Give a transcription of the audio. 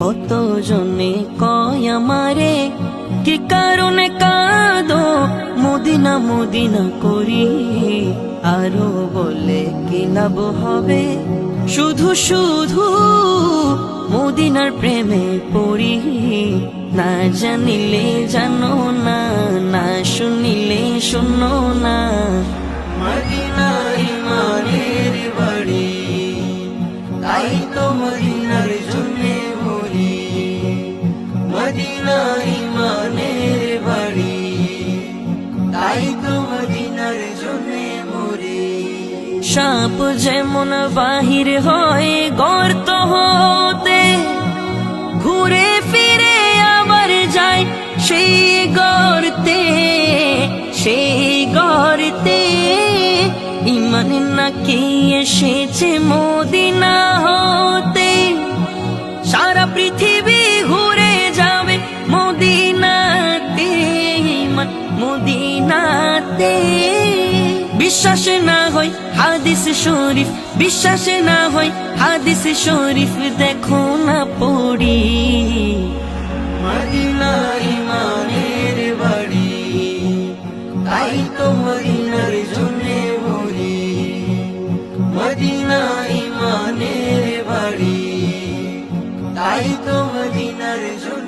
কত জনে কয় আমারে? কি কারণে কাঁদো? মদিনা মদিনা করি। আরও বলে কি লাভ হবে? শুধু শুধু মদিনার প্রেমে পড়ি। না জানিলে জানো না না শুনিলে শোনো না। মদিনা ইমানের বাড়ি, তাই তো মদিনার জন্যে ইমানের বাড়ি। তাই তো মদিনার জন্যে মরি। সাপ যেমন বাহির হয়, গর্ত হতে ঘুরে ফিরে আবার যায়। সেই গর্তে সেই গর্তে ইমান নাকি এসেছে মদিনা। মদিনাতে। বিশ্বাস না হয় হাদিস শরীফ, বিশ্বাস না হয় হাদিস শরীফ, দেখো না পড়ি। মদিনা ইমানের বাড়ি, তাই তো মদিনার জন্যে মরি মদিনা ইমানের বাড়ি, তাই তো মদিনার জন্য